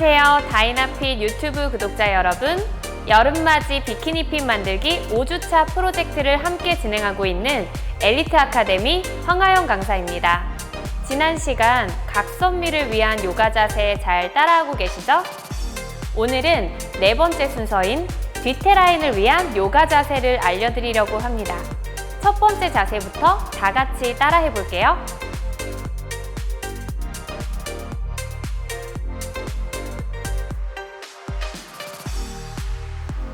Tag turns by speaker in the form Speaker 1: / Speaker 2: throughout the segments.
Speaker 1: 안녕하세요. 다이나핏 유튜브 구독자 여러분. 여름맞이 비키니핏 만들기 5주차 프로젝트를 함께 진행하고 있는 엘리트 아카데미 황하영 강사입니다. 지난 시간 각선미를 위한 요가 자세 잘 따라하고 계시죠? 오늘은 네 번째 순서인 뒤태라인을 위한 요가 자세를 알려드리려고 합니다. 첫 번째 자세부터 다 같이 따라해 볼게요.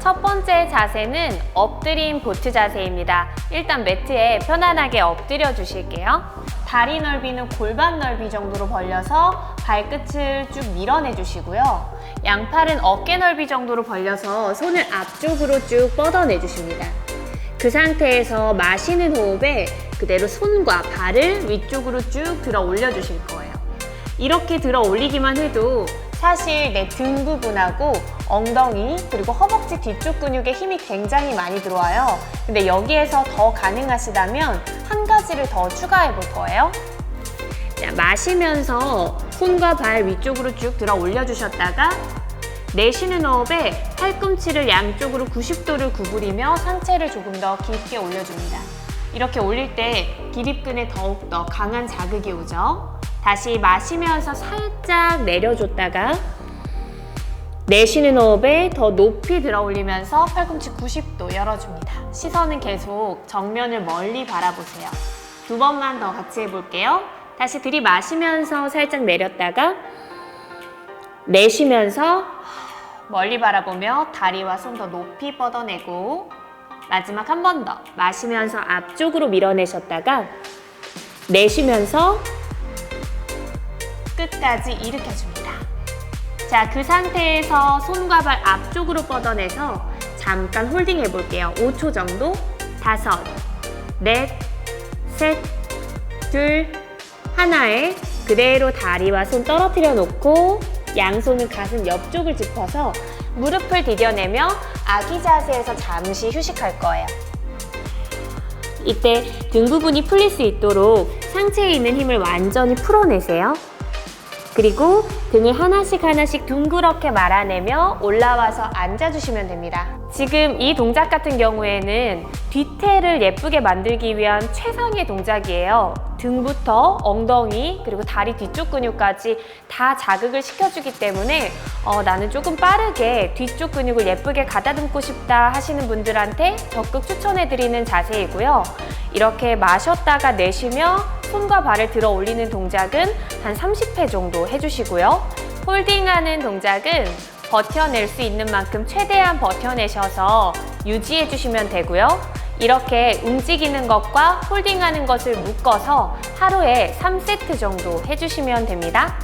Speaker 1: 첫 번째 자세는 엎드린 보트 자세입니다. 일단 매트에 편안하게 엎드려 주실게요. 다리 넓이는 골반 넓이 정도로 벌려서 발끝을 쭉 밀어내 주시고요. 양팔은 어깨 넓이 정도로 벌려서 손을 앞쪽으로 쭉 뻗어내 주십니다. 그 상태에서 마시는 호흡에 그대로 손과 발을 위쪽으로 쭉 들어 올려 주실 거예요. 이렇게 들어 올리기만 해도 사실 내 등 부분하고 엉덩이 그리고 허벅지 뒤쪽 근육에 힘이 굉장히 많이 들어와요. 근데 여기에서 더 가능하시다면 한 가지를 더 추가해 볼 거예요. 자, 마시면서 손과 발 위쪽으로 쭉 들어 올려주셨다가 내쉬는 호흡에 팔꿈치를 양쪽으로 90도를 구부리며 상체를 조금 더 깊게 올려줍니다. 이렇게 올릴 때 기립근에 더욱더 강한 자극이 오죠. 다시 마시면서 살짝 내려줬다가 내쉬는 호흡에 더 높이 들어 올리면서 팔꿈치 90도 열어줍니다. 시선은 계속 정면을 멀리 바라보세요. 두 번만 더 같이 해볼게요. 다시 들이마시면서 살짝 내렸다가 내쉬면서 멀리 바라보며 다리와 손 더 높이 뻗어내고 마지막 한 번 더 마시면서 앞쪽으로 밀어내셨다가 내쉬면서 끝까지 일으켜줍니다. 자, 그 상태에서 손과 발 앞쪽으로 뻗어내서 잠깐 홀딩 해볼게요. 5초 정도. 다섯, 넷, 셋, 둘, 하나에 그대로 다리와 손 떨어뜨려 놓고 양손은 가슴 옆쪽을 짚어서 무릎을 디뎌내며 아기 자세에서 잠시 휴식할 거예요. 이때 등 부분이 풀릴 수 있도록 상체에 있는 힘을 완전히 풀어내세요. 그리고 등을 하나씩 하나씩 둥그렇게 말아내며 올라와서 앉아주시면 됩니다. 지금 이 동작 같은 경우에는 뒤태를 예쁘게 만들기 위한 최상의 동작이에요. 등부터 엉덩이 그리고 다리 뒤쪽 근육까지 다 자극을 시켜주기 때문에 어, 나는 조금 빠르게 뒤쪽 근육을 예쁘게 가다듬고 싶다 하시는 분들한테 적극 추천해드리는 자세이고요. 이렇게 마셨다가 내쉬며 손과 발을 들어 올리는 동작은 한 30회 정도 해주시고요. 홀딩하는 동작은 버텨낼 수 있는 만큼 최대한 버텨내셔서 유지해 주시면 되고요. 이렇게 움직이는 것과 홀딩하는 것을 묶어서 하루에 3세트 정도 해주시면 됩니다.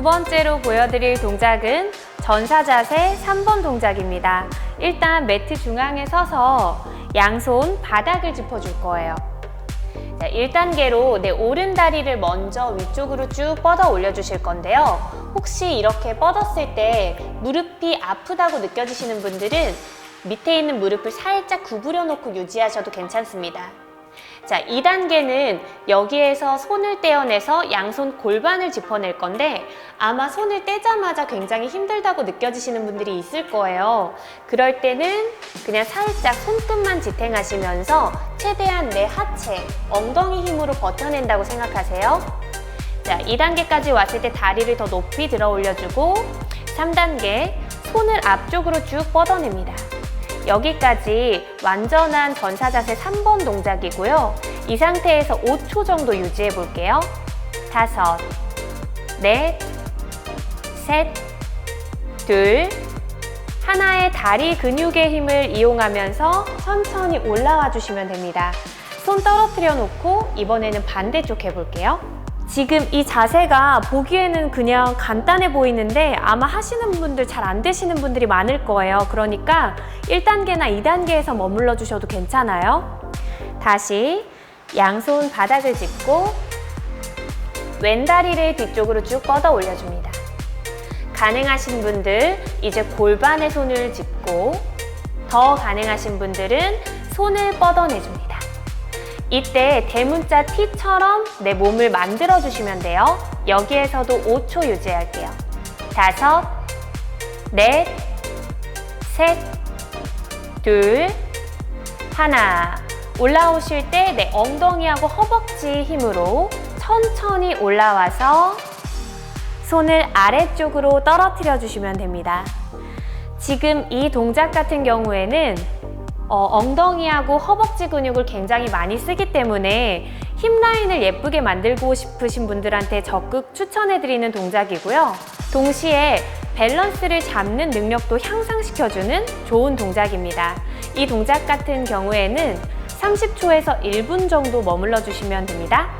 Speaker 1: 두 번째로 보여드릴 동작은 전사 자세 3번 동작입니다. 일단 매트 중앙에 서서 양손 바닥을 짚어줄 거예요. 자, 1단계로 내 오른 다리를 먼저 위쪽으로 쭉 뻗어 올려주실 건데요. 혹시 이렇게 뻗었을 때 무릎이 아프다고 느껴지시는 분들은 밑에 있는 무릎을 살짝 구부려 놓고 유지하셔도 괜찮습니다. 자, 2단계는 여기에서 손을 떼어내서 양손 골반을 짚어낼 건데 아마 손을 떼자마자 굉장히 힘들다고 느껴지시는 분들이 있을 거예요. 그럴 때는 그냥 살짝 손끝만 지탱하시면서 최대한 내 하체, 엉덩이 힘으로 버텨낸다고 생각하세요. 자, 2단계까지 왔을 때 다리를 더 높이 들어 올려주고 3단계 손을 앞쪽으로 쭉 뻗어냅니다. 여기까지 완전한 전사 자세 3번 동작이고요. 이 상태에서 5초 정도 유지해 볼게요. 다섯, 넷, 셋, 둘, 하나의 다리 근육의 힘을 이용하면서 천천히 올라와 주시면 됩니다. 손 떨어뜨려 놓고 이번에는 반대쪽 해볼게요. 지금 이 자세가 보기에는 그냥 간단해 보이는데 아마 하시는 분들 잘 안 되시는 분들이 많을 거예요. 그러니까 1단계나 2단계에서 머물러 주셔도 괜찮아요. 다시 양손 바닥을 짚고 왼다리를 뒤쪽으로 쭉 뻗어 올려줍니다. 가능하신 분들 이제 골반에 손을 짚고 더 가능하신 분들은 손을 뻗어내줍니다. 이때 대문자 T처럼 내 몸을 만들어 주시면 돼요. 여기에서도 5초 유지할게요. 다섯, 넷, 셋, 둘, 하나. 올라오실 때 내 엉덩이하고 허벅지 힘으로 천천히 올라와서 손을 아래쪽으로 떨어뜨려 주시면 됩니다. 지금 이 동작 같은 경우에는 어, 엉덩이하고 허벅지 근육을 굉장히 많이 쓰기 때문에 힙 라인을 예쁘게 만들고 싶으신 분들한테 적극 추천해드리는 동작이고요. 동시에 밸런스를 잡는 능력도 향상시켜주는 좋은 동작입니다. 이 동작 같은 경우에는 30초에서 1분 정도 머물러 주시면 됩니다.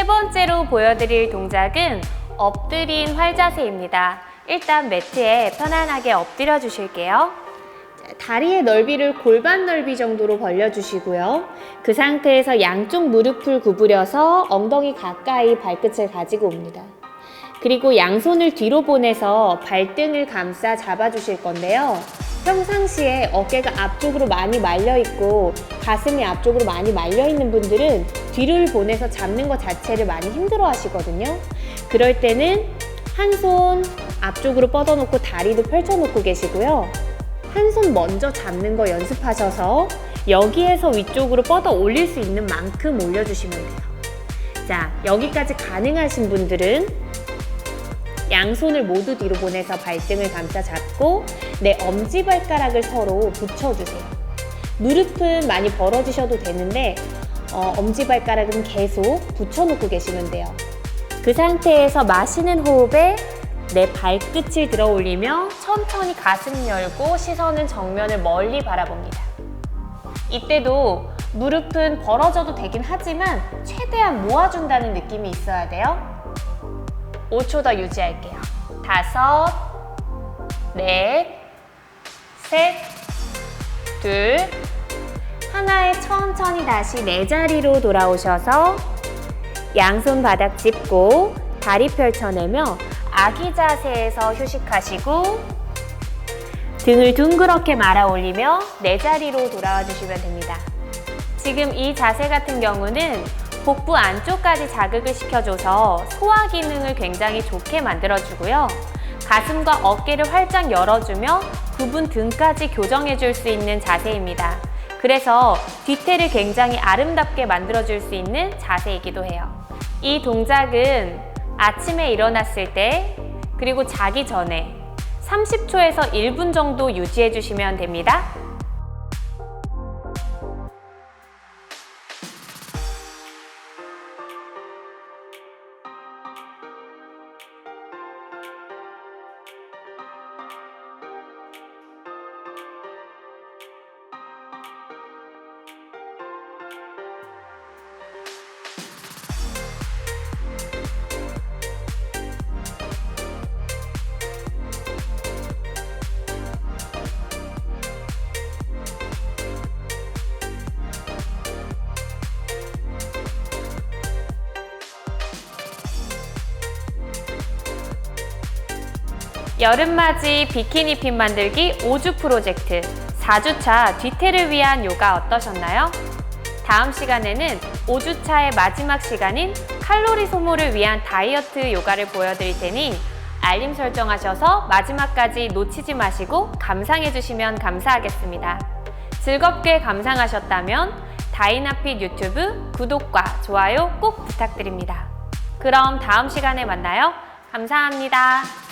Speaker 1: 세 번째로 보여드릴 동작은 엎드린 활자세입니다. 일단 매트에 편안하게 엎드려 주실게요. 자, 다리의 넓이를 골반 넓이 정도로 벌려주시고요. 그 상태에서 양쪽 무릎을 구부려서 엉덩이 가까이 발끝을 가지고 옵니다. 그리고 양손을 뒤로 보내서 발등을 감싸 잡아주실 건데요. 평상시에 어깨가 앞쪽으로 많이 말려 있고 가슴이 앞쪽으로 많이 말려 있는 분들은 뒤를 보내서 잡는 것 자체를 많이 힘들어 하시거든요. 그럴 때는 한 손 앞쪽으로 뻗어놓고 다리도 펼쳐놓고 계시고요. 한 손 먼저 잡는 거 연습하셔서 여기에서 위쪽으로 뻗어 올릴 수 있는 만큼 올려주시면 돼요. 자, 여기까지 가능하신 분들은 양손을 모두 뒤로 보내서 발등을 감싸 잡고 내 엄지발가락을 서로 붙여주세요. 무릎은 많이 벌어지셔도 되는데 어, 엄지발가락은 계속 붙여놓고 계시면 돼요. 그 상태에서 마시는 호흡에 내 발끝을 들어 올리며 천천히 가슴 열고 시선은 정면을 멀리 바라봅니다. 이때도 무릎은 벌어져도 되긴 하지만 최대한 모아준다는 느낌이 있어야 돼요. 5초 더 유지할게요. 다섯, 넷, 셋, 둘, 하나에 천천히 다시 내 자리로 돌아오셔서 양손 바닥 짚고 다리 펼쳐내며 아기 자세에서 휴식하시고 등을 둥그렇게 말아 올리며 내 자리로 돌아와 주시면 됩니다. 지금 이 자세 같은 경우는 복부 안쪽까지 자극을 시켜줘서 소화 기능을 굉장히 좋게 만들어주고요. 가슴과 어깨를 활짝 열어주며 부분 등까지 교정해 줄 수 있는 자세입니다. 그래서 뒤태를 굉장히 아름답게 만들어 줄 수 있는 자세이기도 해요. 이 동작은 아침에 일어났을 때 그리고 자기 전에 30초에서 1분 정도 유지해 주시면 됩니다. 여름맞이 비키니 핏 만들기 5주 프로젝트 4주차 뒤태를 위한 요가 어떠셨나요? 다음 시간에는 5주차의 마지막 시간인 칼로리 소모를 위한 다이어트 요가를 보여드릴 테니 알림 설정하셔서 마지막까지 놓치지 마시고 감상해 주시면 감사하겠습니다. 즐겁게 감상하셨다면 다이나핏 유튜브 구독과 좋아요 꼭 부탁드립니다. 그럼 다음 시간에 만나요. 감사합니다.